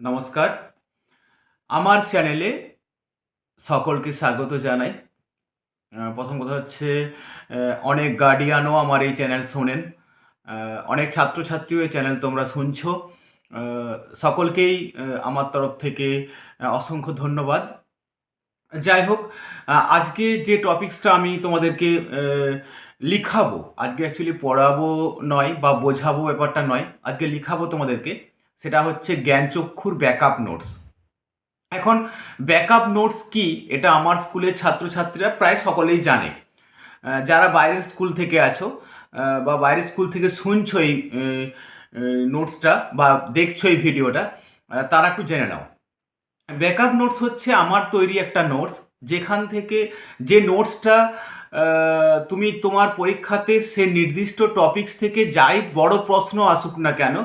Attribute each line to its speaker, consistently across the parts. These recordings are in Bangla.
Speaker 1: নমস্কার। আমার চ্যানেলে সকলকে স্বাগত জানাই। প্রথম কথা হচ্ছে অনেক গার্ডিয়ানও আমার এই চ্যানেল শোনেন। অনেক ছাত্রছাত্রীও এই চ্যানেল তোমরা শুনছো। সকলকেই আমার তরফ থেকে অসংখ্য ধন্যবাদ। যাই হোক আজকে যে টপিকসটা আমি তোমাদেরকে লিখাবো, আজকে অ্যাকচুয়ালি পড়াবো নয় বা বোঝাবো ব্যাপারটা নয়, আজকে লিখাবো তোমাদেরকে। সেটা হচ্ছে জ্ঞানচক্ষুর ব্যাকআপ নোটস এখন ব্যাকআপ নোটস কি? এটা আমার স্কুলের ছাত্রছাত্রীরা প্রায় সকলেই জানে। যারা বাইরের স্কুল থেকে আছো বা বাইরের স্কুল থেকে শুনছো এই নোটসটা বা দেখছ এই ভিডিওটা তারা একটু জেনে নাও। ব্যাকআপ নোটস হচ্ছে আমার তৈরি একটা নোটস যেখান থেকে যে নোটসটা তুমি তোমার পরীক্ষাতে সে নির্দিষ্ট টপিকস থেকে যাই বড় প্রশ্ন আসুক না কেন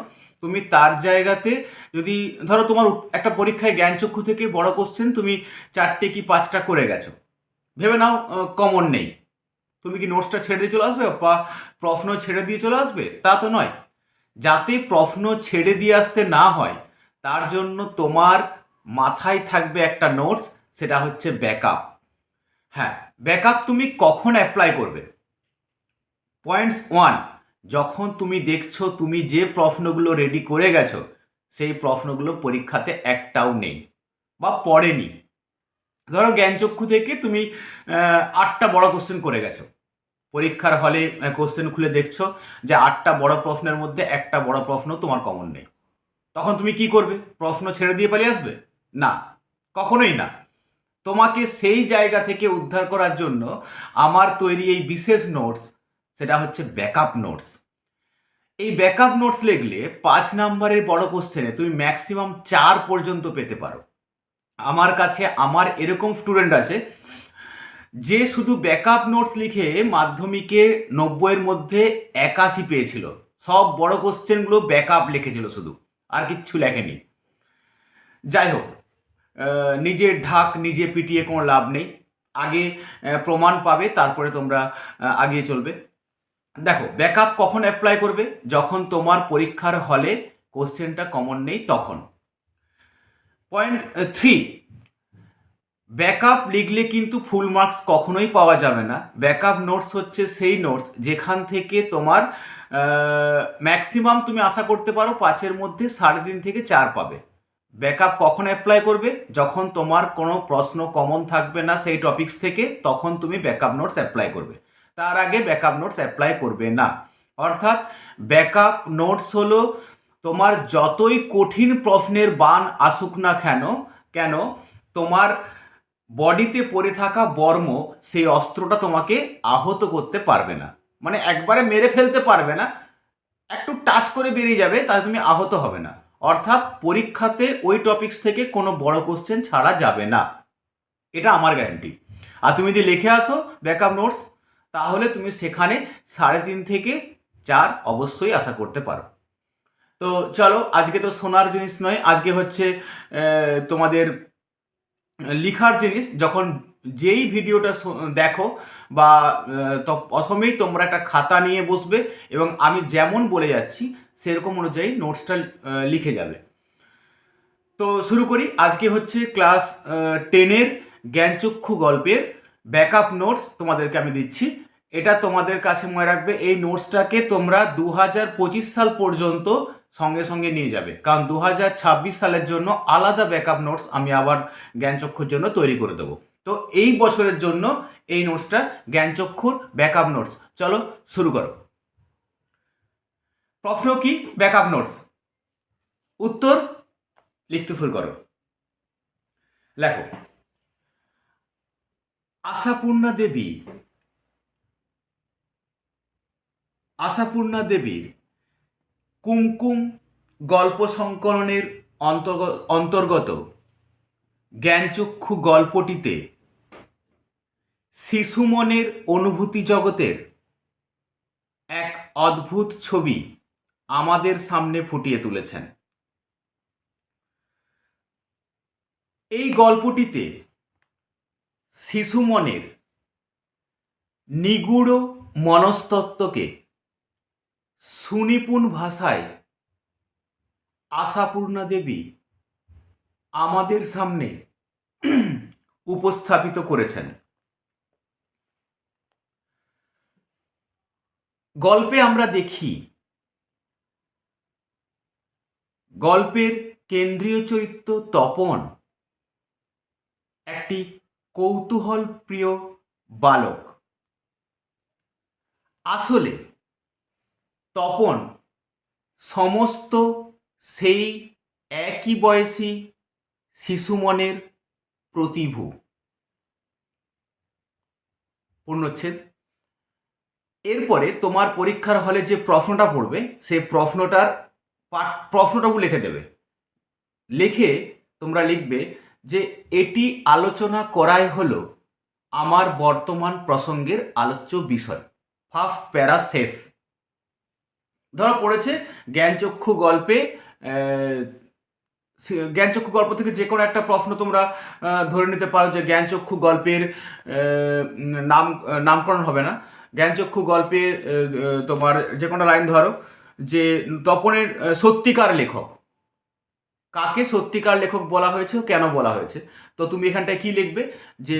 Speaker 1: তুমি তার জায়গাতে যদি, ধরো তোমার একটা পরীক্ষায় জ্ঞানচক্ষু থেকে বড় কোশ্চেন তুমি চারটে কি পাঁচটা করে গেছো? ভেবে নাও কমন নেই। তুমি কি নোটসটা ছেড়ে দিয়ে চলে আসবে বা প্রশ্ন ছেড়ে দিয়ে চলে আসবে? তা তো নয়। যাতে প্রশ্ন ছেড়ে দিয়ে আসতে না হয়, তার জন্য তোমার মাথায় থাকবে একটা নোটস সেটা হচ্ছে ব্যাকআপ হ্যাঁ ব্যাকআপ তুমি কখন অ্যাপ্লাই করবে? পয়েন্টস ওয়ান যখন তুমি দেখছ তুমি যে প্রশ্নগুলো রেডি করে গেছো, সেই প্রশ্নগুলো পরীক্ষাতে একটাও নেই বা পড়েনি। ধরো জ্ঞানচক্ষু থেকে তুমি আটটা বড় কোশ্চেন করে গেছো। পরীক্ষার হলে কোশ্চেন খুলে দেখছ যে আটটা বড় প্রশ্নের মধ্যে একটা বড় প্রশ্ন তোমার কমন নেই। তখন তুমি কি করবে? প্রশ্ন ছেড়ে দিয়ে পালিয়ে আসবে? না, কখনোই না। তোমাকে সেই জায়গা থেকে উদ্ধার করার জন্য আমার তৈরি এই বিশেষ নোটস সেটা হচ্ছে ব্যাকআপ নোটস এই ব্যাকআপ নোটস লিখলে পাঁচ নাম্বারের বড় কোশ্চেনে তুমি ম্যাক্সিমাম চার পর্যন্ত পেতে পারো। আমার কাছে আমার এরকম স্টুডেন্ট আছে, যে শুধু ব্যাকআপ নোটস লিখে মাধ্যমিকে নব্বইয়ের মধ্যে একাশি পেয়েছিল। সব বড় কোশ্চেনগুলো ব্যাকআপ লিখেছিল শুধু, আর কিচ্ছু লেখেনি। যাই হোক নিজের ঢাক নিজে পিটিয়ে কোনো লাভ নেই। আগে প্রমাণ পাবে, তারপরে তোমরা আগিয়ে চলবে। দেখো ব্যাকআপ কখন অ্যাপ্লাই করবে? যখন তোমার পরীক্ষার হলে কোশ্চেনটা কমন নেই তখন। পয়েন্ট থ্রি ব্যাকআপ লিখলে কিন্তু ফুল মার্কস কখনোই পাওয়া যাবে না। ব্যাকআপ নোটস হচ্ছে সেই নোটস যেখান থেকে তোমার ম্যাক্সিমাম তুমি আশা করতে পারো পাঁচের মধ্যে সাড়ে তিন থেকে চার পাবে। ব্যাকআপ কখন অ্যাপ্লাই করবে? যখন তোমার কোনো প্রশ্ন কমন থাকবে না সেই টপিকস থেকে, তখন তুমি ব্যাকআপ নোটস অ্যাপ্লাই করবে। তার আগে ব্যাকআপ নোটস অ্যাপ্লাই করবে না। অর্থাৎ ব্যাকআপ নোটস হলো তোমার যতই কঠিন প্রশ্নের বান আসুক না কেন কেন তোমার বডিতে পড়ে থাকা বর্ম সেই অস্ত্রটা তোমাকে আহত করতে পারবে না। মানে একবারে মেরে ফেলতে পারবে না, একটু টাচ করে বেরিয়ে যাবে, তাহলে তুমি আহত হবে না। অর্থাৎ পরীক্ষাতে ওই টপিকস থেকে কোনো বড় কোশ্চেন ছাড়া যাবে না। এটা আমার গ্যারান্টি আর তুমি যদি লিখে আসো ব্যাকআপ নোটস তাহলে তুমি সেখানে সাড়ে তিন থেকে চার অবশ্যই আশা করতে পারো। তো চলো, আজকে তো শোনার জিনিস নয়, আজকে হচ্ছে তোমাদের লিখার জিনিস। যখন যেই ভিডিওটা দেখো বা প্রথমেই তোমরা একটা খাতা নিয়ে বসবে এবং আমি যেমন বলে যাচ্ছি, সেরকম অনুযায়ী নোটসটা লিখে যাবে। তো শুরু করি, আজকে হচ্ছে ক্লাস টেনের জ্ঞানচক্ষু গল্পের ব্যাকআপ নোটস তোমাদেরকে আমি দিচ্ছি। এটা তোমাদের কাছে মনে রাখবে, এই নোটসটাকে তোমরা দু হাজার পঁচিশ সাল পর্যন্ত সঙ্গে সঙ্গে নিয়ে যাবে। কারণ দু হাজার ছাব্বিশ সালের জন্য আলাদা ব্যাকআপ নোটস আমি আবার জ্ঞানচক্ষুর জন্য তৈরি করে দেবো। তো এই বছরের জন্য এই নোটসটা জ্ঞানচক্ষুর ব্যাকআপ নোটস। চলো শুরু করো। প্রশ্ন কি? Backup notes. উত্তর লিখতে শুরু করো। লেখো। আশাপূর্ণা দেবী আশাপূর্ণা দেবীর কুমকুম গল্প সংকলনের অন্তর্গ- অন্তর্গত জ্ঞানচক্ষু গল্পটিতে শিশু মনের অনুভূতি জগতের এক অদ্ভুত ছবি আমাদের সামনে ফুটিয়ে তুলেছেন। এই গল্পটিতে শিশু মনের নিগুড় মনস্তত্ত্বকে সুনিপুণ ভাষায়, আশাপূর্ণা দেবী আমাদের সামনে উপস্থাপিত করেছেন। গল্পে আমরা দেখি, গল্পের কেন্দ্রীয় চরিত্র তপন, একটি কৌতূহল প্রিয় বালক। আসলে তপন, সমস্ত সেই একই বয়সী শিশু মনের প্রতিভু। পূর্ণচ্ছেদ। এরপরে তোমার পরীক্ষার হলে যে প্রশ্নটা পড়বে, সেই প্রশ্নটার পাঠ, প্রশ্নটাও লিখে দেবে। লিখে তোমরা লিখবে যে, এটি আলোচনা করাই হলো আমার বর্তমান প্রসঙ্গের আলোচ্য বিষয়। ফার্স্ট প্যারা শেষ ধরা পড়েছে জ্ঞানচক্ষু গল্পে জ্ঞানচক্ষু গল্প থেকে যে কোনো একটা প্রশ্ন তোমরা ধরে নিতে পারো যে জ্ঞানচক্ষু গল্পের নাম, নামকরণ হবে না। জ্ঞানচক্ষু গল্পে তোমার যে কোনো লাইন ধরো যে তপনের সত্যিকার লেখক। কাকে সত্যিকার লেখক বলা হয়েছে, কেন বলা হয়েছে? তো তুমি এখানটায় কি লিখবে? যে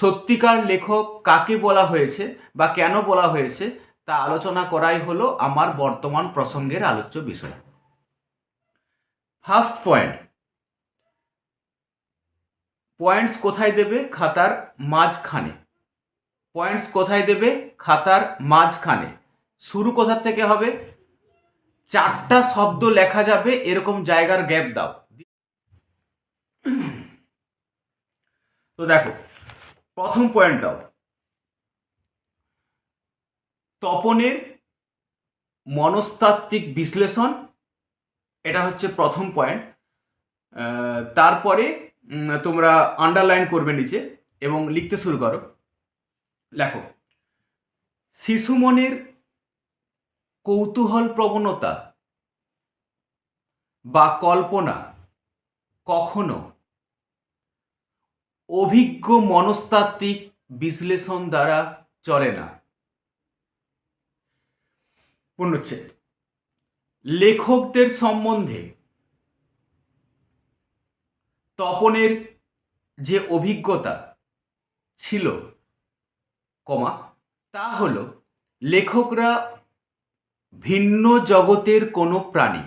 Speaker 1: সত্যিকার লেখক কাকে বলা হয়েছে বা কেন বলা হয়েছে তা আলোচনা করাই হলো আমার বর্তমান প্রসঙ্গের আলোচ্য বিষয়। ফার্স্ট পয়েন্ট পয়েন্টস কোথায় দেবে? খাতার মাঝখানে। পয়েন্টস কোথায় দেবে? খাতার মাঝখানে। শুরু কোথা থেকে হবে? চারটা শব্দ লেখা যাবে, এরকম জায়গার গ্যাপ দাও। তো দেখো, প্রথম পয়েন্ট দাও। তপনের মনস্তাত্ত্বিক বিশ্লেষণ, এটা হচ্ছে প্রথম পয়েন্ট তারপরে তোমরা আন্ডারলাইন করবে নিচে এবং লিখতে শুরু করো। লেখো শিশু মনের কৌতূহল প্রবণতা বা কল্পনা কখনো অভিজ্ঞ মনস্তাত্ত্বিক বিশ্লেষণ দ্বারা চলে না। পূর্ণচ্ছেদ লেখকদের সম্বন্ধে তপনের যে অভিজ্ঞতা ছিল, কমা, তা হল লেখকরা ভিন্ন জগতের কোনো প্রাণী।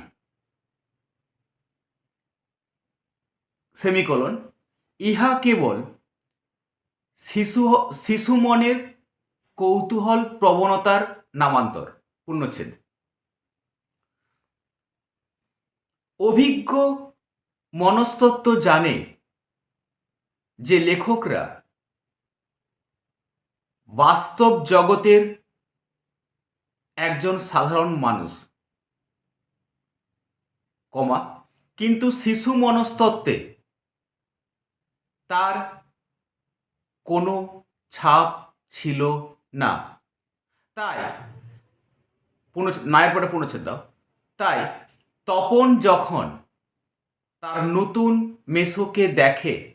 Speaker 1: সেমিকোলন, ইহা কেবল শিশু শিশু মনের কৌতূহল প্রবণতার নামান্তর। পূর্ণচ্ছেদ। অভিজ্ঞ মনস্তত্ত্ব জানে যে লেখকরা বাস্তব জগতের একজন সাধারণ মানুষ, কমা, কিন্তু শিশু মনস্তত্ত্বে তার কোনো ছাপ ছিল না। তাই পুনঃ- নায়ের পরে পুনচ্ছেদ দাও। তাই তপন যখন তার নতুন মেসোকে দেখে,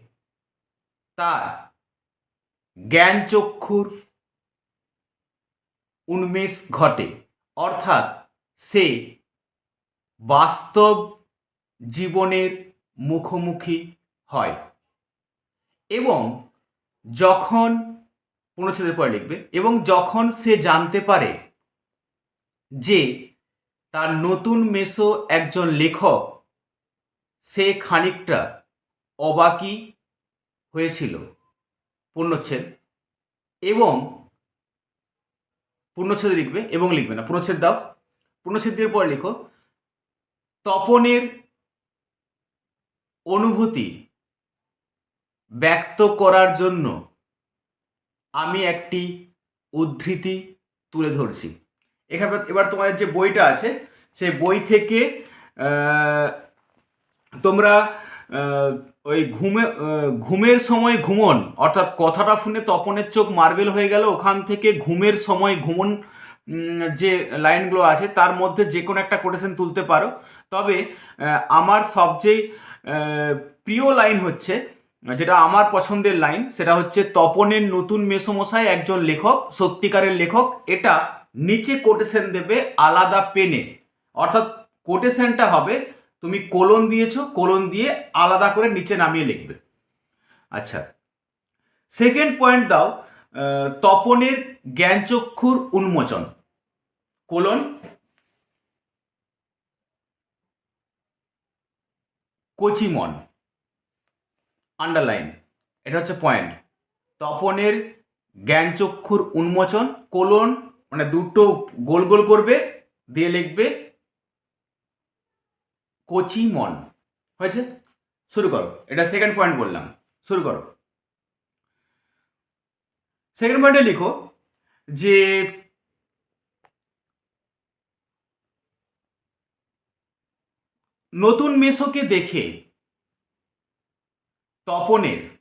Speaker 1: তার জ্ঞানচক্ষুর উন্মেষ ঘটে, অর্থাৎ সে বাস্তব জীবনের মুখোমুখি হয় এবং যখন পূর্ণচ্ছেদের পরে লিখবে, এবং যখন সে জানতে পারে যে তার নতুন মেসো একজন লেখক, সে খানিকটা অবাকি হয়েছিল, পূর্ণচ্ছেদ। এবং, পূর্ণচ্ছেদ লিখবে এবং লিখবে না, পূর্ণচ্ছেদ দাও। পূর্ণচ্ছেদ দিয়ে পরে লিখো, তপনের অনুভূতি ব্যক্ত করার জন্য আমি একটি উদ্ধৃতি তুলে ধরছি। এখানে এবার তোমাদের যে বইটা আছে, সেই বই থেকে তোমরা ওই ঘুমে ঘুমের সময় ঘুমন। অর্থাৎ কথাটা শুনে তপনের চোখ মার্বেল হয়ে গেল। ওখান থেকে ঘুমের সময় ঘুমন যে লাইনগুলো আছে, তার মধ্যে যে কোনো একটা কোটেশন তুলতে পারো। তবে আমার সবচেয়ে প্রিয় লাইন হচ্ছে, যেটা আমার পছন্দের লাইন, সেটা হচ্ছে তপনের নতুন মেসমশাই একজন লেখক, সত্যিকারের লেখক। এটা নিচে কোটেশন দেবে আলাদা পেনে অর্থাৎ কোটেশনটা হবে, তুমি কোলন দিয়েছ কোলন দিয়ে আলাদা করে নিচে নামিয়ে লিখবে। আচ্ছা সেকেন্ড পয়েন্ট দাও তপনের জ্ঞানচক্ষুর উন্মোচন। কোলন কোচিমন আন্ডারলাইন এটা হচ্ছে পয়েন্ট তপনের জ্ঞানচক্ষুর উন্মোচন কোলন মানে দুটো গোল গোল করবে, দিয়ে লিখবে কোচিমন। হয়েছে? শুরু করো। এটা সেকেন্ড পয়েন্ট বললাম। শুরু করো। সেকেন্ড পয়েন্টে লিখো যে নতুন মেসোকে দেখে তপনের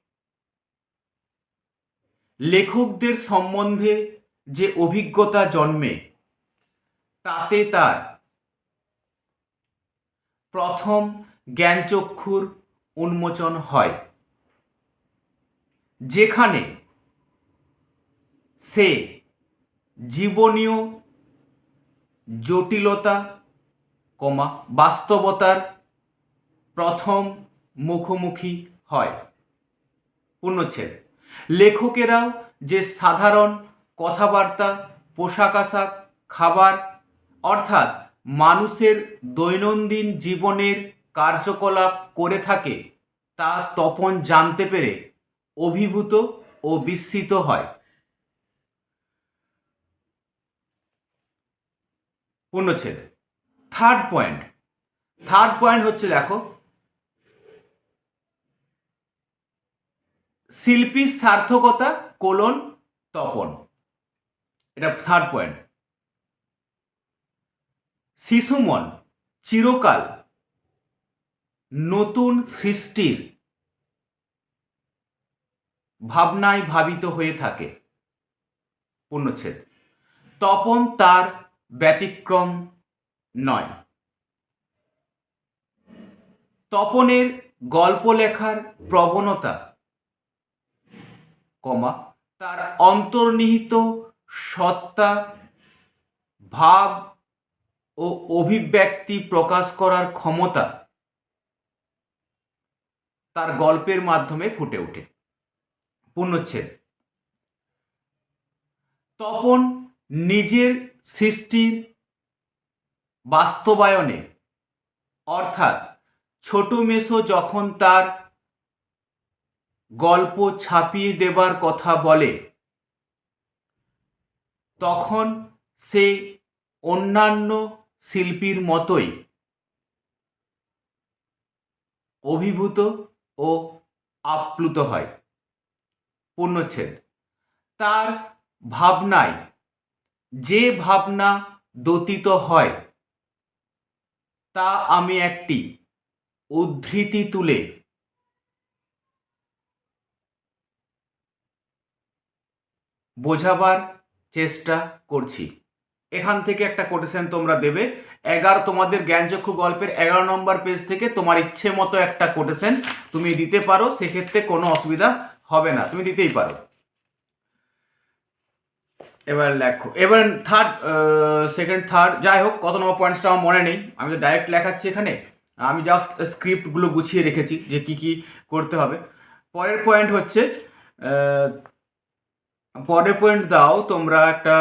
Speaker 1: লেখকদের সম্বন্ধে যে অভিজ্ঞতা জন্মে, তাতে তার প্রথম জ্ঞানচক্ষুর উন্মোচন হয়, যেখানে সে জীবনীয় জটিলতা, কমা, বাস্তবতার প্রথম মুখোমুখি হয়। পূর্ণচ্ছেদ লেখকেরাও যে সাধারণ কথাবার্তা, পোশাক আশাক, খাবার, অর্থাৎ মানুষের দৈনন্দিন জীবনের কার্যকলাপ করে থাকে, তা তপন জানতে পেরে অভিভূত ও বিস্মিত হয়। পূর্ণচ্ছেদ। থার্ড পয়েন্ট থার্ড পয়েন্ট হচ্ছে দেখো, শিল্পীর সার্থকতা, কোলন, তপন। এটা থার্ড পয়েন্ট শিশুমন চিরকাল নতুন সৃষ্টির ভাবনায় ভাবিত হয়ে থাকে। পূর্ণচ্ছেদ। তপন তার ব্যতিক্রম নয়। তপনের গল্প লেখার প্রবণতা, কমা, তার অন্তর্নিহিত সত্তা, ভাব ও অভিব্যক্তি প্রকাশ করার ক্ষমতা তার গল্পের মাধ্যমে ফুটে ওঠে। পূর্ণচ্ছেদ তপন নিজের সৃষ্টির বাস্তবায়নে, অর্থাৎ ছোট মেসো যখন তার গল্প ছাপিয়ে দেবার কথা বলে তখন সে অন্যান্য শিল্পীর মতোই অভিভূত ও আপ্লুত হয়। পূর্ণচ্ছেদ। তার ভাবনায় যে ভাবনা দতিত হয়, তা আমি একটি উদ্ধৃতি তুলে বোঝাবার চেষ্টা করছি। এখান থেকে একটা কোটেশন তোমরা দেবে। এগারো, তোমাদের জ্ঞানচক্ষু গল্পের এগারো নম্বর পেজ থেকে তোমার ইচ্ছে মতো একটা কোটেশন তুমি দিতে পারো। সেক্ষেত্রে কোনো অসুবিধা হবে না। তুমি দিতেই পারো। এবার লেখো। এবার থার্ড সেকেন্ড থার্ড যাই হোক, কত নম্বর পয়েন্টসটা আমার মনে নেই। আমি তো ডাইরেক্ট লেখাচ্ছি এখানে। আমি জাস্ট স্ক্রিপ্টগুলো গুছিয়ে রেখেছি যে কি কি করতে হবে। পরের পয়েন্ট হচ্ছে পরের পয়েন্ট দাও, তোমরা একটা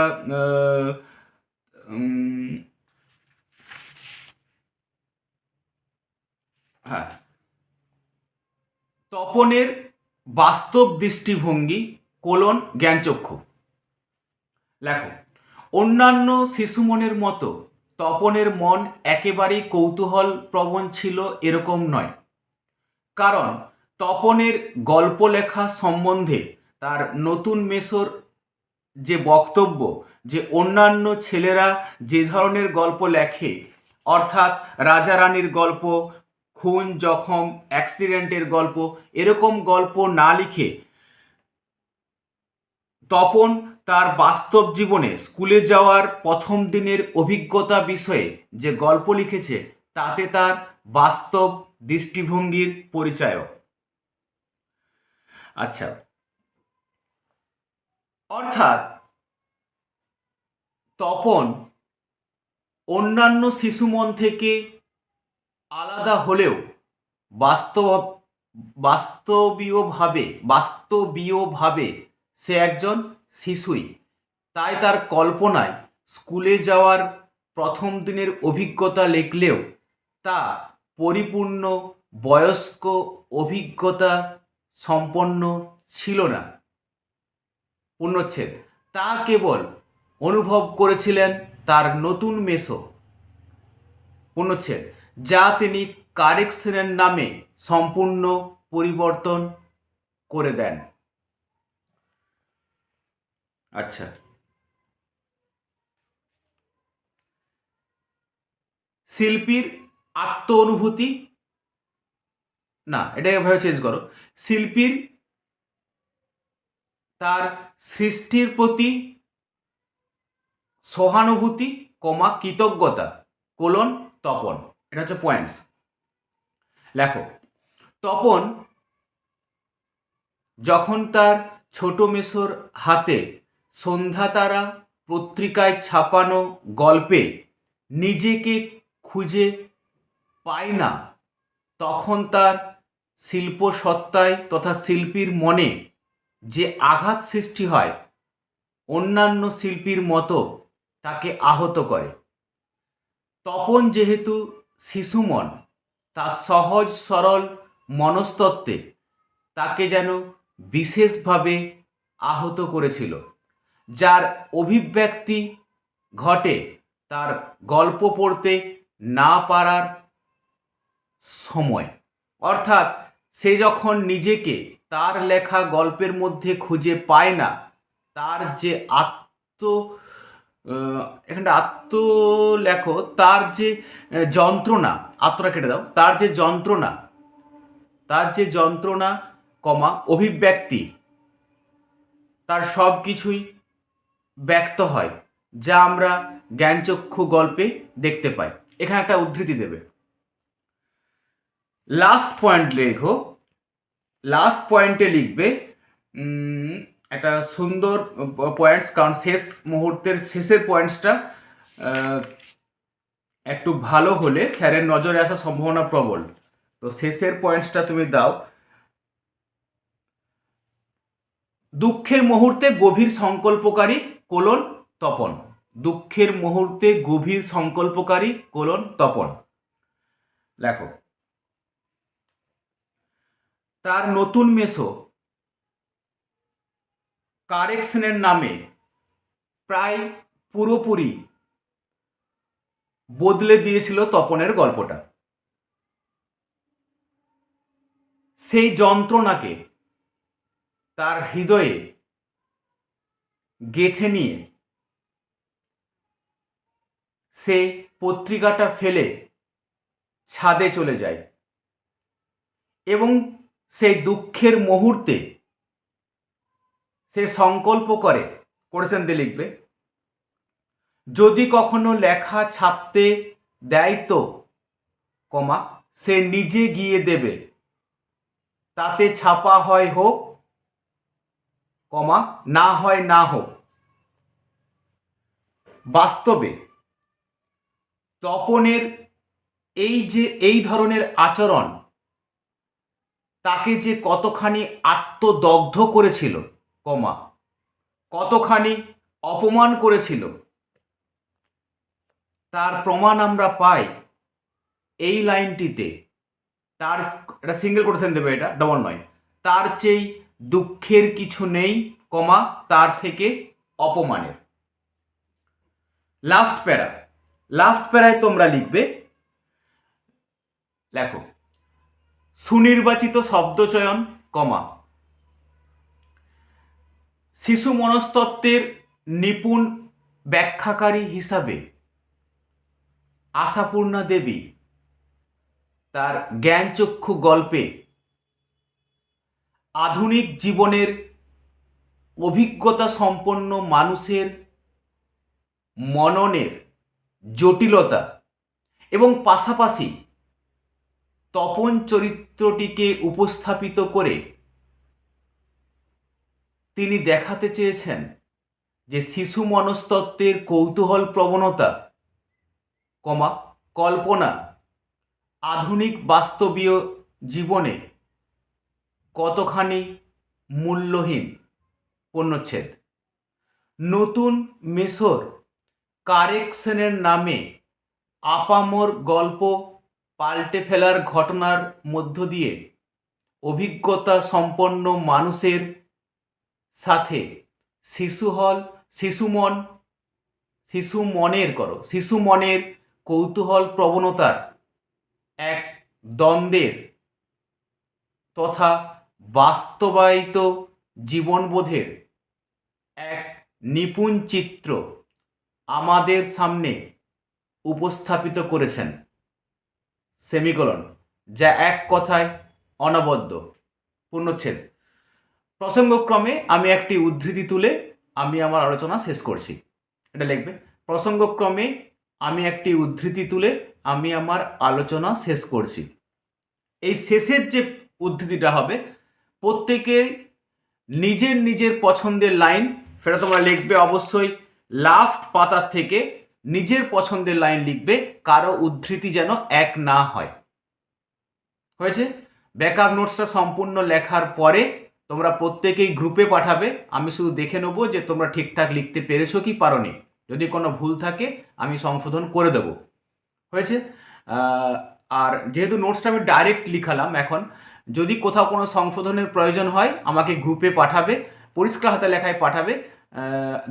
Speaker 1: হ্যাঁ। তপনের বাস্তব দৃষ্টিভঙ্গি, কোলন, জ্ঞানচক্ষু। লেখো, অন্যান্য শিশু মনের মতো তপনের মন একেবারেই কৌতূহল প্রবণ ছিল এরকম নয়। কারণ তপনের গল্প লেখা সম্বন্ধে তার নতুন মেসোর যে বক্তব্য, যে অন্যান্য ছেলেরা যে ধরনের গল্প লেখে, অর্থাৎ রাজা রানীর গল্প, খুন, জখম, অ্যাক্সিডেন্টের গল্প, এরকম গল্প না লিখে তপন তার বাস্তব জীবনে স্কুলে যাওয়ার প্রথম দিনের অভিজ্ঞতা বিষয়ে যে গল্প লিখেছে, তাতে তার বাস্তব দৃষ্টিভঙ্গির পরিচয়ক আচ্ছা অর্থাৎ তপন অন্যান্য শিশুমন থেকে আলাদা হলেও বাস্তব, বাস্তবীয়ভাবে বাস্তবীয়ভাবে সে একজন শিশুই। তাই তার কল্পনায় স্কুলে যাওয়ার প্রথম দিনের অভিজ্ঞতা লিখলেও তা পরিপূর্ণ বয়স্ক অভিজ্ঞতা সম্পন্ন ছিল না। পূর্ণচ্ছেদ তা কেবল অনুভব করেছিলেন তার নতুন মেসো। পূর্ণচ্ছেদ যা তিনি কারেকশনের নামে সম্পূর্ণ পরিবর্তন করে দেন। আচ্ছা। শিল্পীর আত্ম অনুভূতি না, এটাকে ভাবে চেঞ্জ করো। শিল্পীর তার সৃষ্টির প্রতি সহানুভূতি, কমা, কৃতজ্ঞতা, কোলন, তপন। এটা হচ্ছে পয়েন্টস লেখো, তপন যখন তার ছোট মেসোর হাতে সন্ধ্যা তারা পত্রিকায় ছাপানো গল্পে নিজেকে খুঁজে পায় না, তখন তার শিল্প সত্তায় তথা শিল্পীর মনে যে আঘাত সৃষ্টি হয়, অন্যান্য শিল্পীর মতো তাকে আহত করে। তপন যেহেতু শিশুমন তার সহজ, সরল, মনস্তত্ত্বে তাকে যেন বিশেষভাবে আহত করেছিল। যার অভিব্যক্তি ঘটে তার গল্প পড়তে না পারার সময়। অর্থাৎ সে যখন নিজেকে তার লেখা গল্পের মধ্যে খুঁজে পায় না। তার যে আত্ম এখানটা আত্ম লেখো তার যে যন্ত্রণা, আত্মটা কেটে দাও। তার যে যন্ত্রণা, তার যে যন্ত্রণা, কমা, অভিব্যক্তি, তার সব কিছুই ব্যক্ত হয়, যা আমরা জ্ঞানচক্ষু গল্পে দেখতে পাই। এখানে একটা উদ্ধৃতি দেবে। লাস্ট পয়েন্ট লেখো। লাস্ট পয়েন্টে লিখবে একটা সুন্দর পয়েন্টস কারণ শেষ মুহূর্তের শেষের পয়েন্টসটা একটু ভালো হলে স্যারের নজরে আসার সম্ভাবনা প্রবল। তো শেষের পয়েন্টসটা তুমি দাও। দুঃখের মুহূর্তে গভীর সংকল্পকারী, কোলন, তপন। দুঃখের মুহূর্তে গভীর সংকল্পকারী, কোলন, তপন। লেখো তার নতুন মেসো কারেকশনের নামে প্রায় পুরোপুরি বদলে দিয়েছিল তপনের গল্পটা। সেই যন্ত্রণাকে তার হৃদয়ে গেথে নিয়ে সে পত্রিকাটা ফেলে ছাদে চলে যায় এবং সেই দুঃখের মুহূর্তে সে সংকল্প করে করেছেন দিয়ে লিখবে, যদি কখনো লেখা ছাপতে দেয় তো, কমা, সে নিজে গিয়ে দেবে। তাতে ছাপা হয় হোক, কমা, না হয় না হোক। বাস্তবে তপনের এই যে, এই ধরনের আচরণ তাকে যে কতখানি আত্মদগ্ধ করেছিল, কমা, কতখানি অপমান করেছিল, তার প্রমাণ আমরা পাই এই লাইনটিতে। তার, এটা সিঙ্গেল কোটেশন দেবে এটা ডবল নয়। তার চেয়ে দুঃখের কিছু নেই, কমা, তার থেকে অপমানের। লাস্ট প্যারা, লাস্ট প্যারায় তোমরা লিখবে, লেখো। সুনির্বাচিত শব্দচয়ন কমা। শিশু মনস্তত্ত্বের নিপুণ ব্যাখ্যাকারী হিসাবে আশাপূর্ণা দেবী তার জ্ঞানচক্ষু গল্পে আধুনিক জীবনের অভিজ্ঞতা সম্পন্ন মানুষের মননের জটিলতা এবং পাশাপাশি তপন চরিত্রটিকে উপস্থাপিত করে তিনি দেখাতে চেয়েছেন যে শিশু মনস্তত্ত্বের কৌতূহল প্রবণতা, কমা, কল্পনা, আধুনিক বাস্তবীয় জীবনে কতখানি মূল্যহীন পণ্যচ্ছেদ। নতুন মেসর কারেকশনের নামে আপামর গল্প পাল্টে ফেলার ঘটনার মধ্য দিয়ে অভিজ্ঞতা সম্পন্ন মানুষের সাথে শিশু হল, শিশু মন, শিশু মনের করো, শিশু মনের কৌতূহল প্রবণতার এক দ্বন্দ্বের তথা বাস্তবায়িত জীবনবোধের এক নিপুণ চিত্র আমাদের সামনে উপস্থাপিত করেছেন। সেমিকলন, যা এক কথায় অনবদ্য, পূর্ণচ্ছেদ। প্রসঙ্গক্রমে আমি একটি উদ্ধৃতি তুলে আমি আমার আলোচনা শেষ করছি। এটা লিখবে, প্রসঙ্গক্রমে আমি একটি উদ্ধৃতি তুলে আমি আমার আলোচনা শেষ করছি। এই শেষের যে উদ্ধৃতিটা হবে, প্রত্যেকের নিজের নিজের পছন্দের লাইন, সেটা তোমরা লিখবে অবশ্যই লাস্ট পাতার থেকে নিজের পছন্দের লাইন লিখবে, কারও উদ্ধৃতি যেন এক না হয়। হয়েছে? ব্যাকআপ নোটসটা সম্পূর্ণ লেখার পরে তোমরা প্রত্যেকেই গ্রুপে পাঠাবে। আমি শুধু দেখে নেব যে তোমরা ঠিকঠাক লিখতে পেরেছ কি পারোনি। যদি কোনো ভুল থাকে, আমি সংশোধন করে দেব। হয়েছে? আর যেহেতু নোটসটা আমি ডাইরেক্ট লিখালাম এখন, যদি কোথাও কোনো সংশোধনের প্রয়োজন হয়, আমাকে গ্রুপে পাঠাবে, পরিষ্কার হাতে লেখায় পাঠাবে।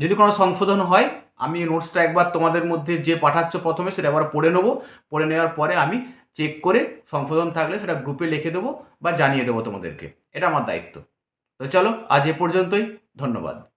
Speaker 1: যদি কোনো সংশোধন হয়, আমি নোটসটা একবার তোমাদের মধ্যে যে পাঠাচ্ছ প্রথমে সেটা একবার পড়ে নেব। পড়ে নেওয়ার পরে আমি চেক করে সংশোধন থাকলে সেটা গ্রুপে লিখে দেবো বা জানিয়ে দেবো তোমাদেরকে। এটা আমার দায়িত্ব। তো চলো, আজ এ পর্যন্তই। ধন্যবাদ।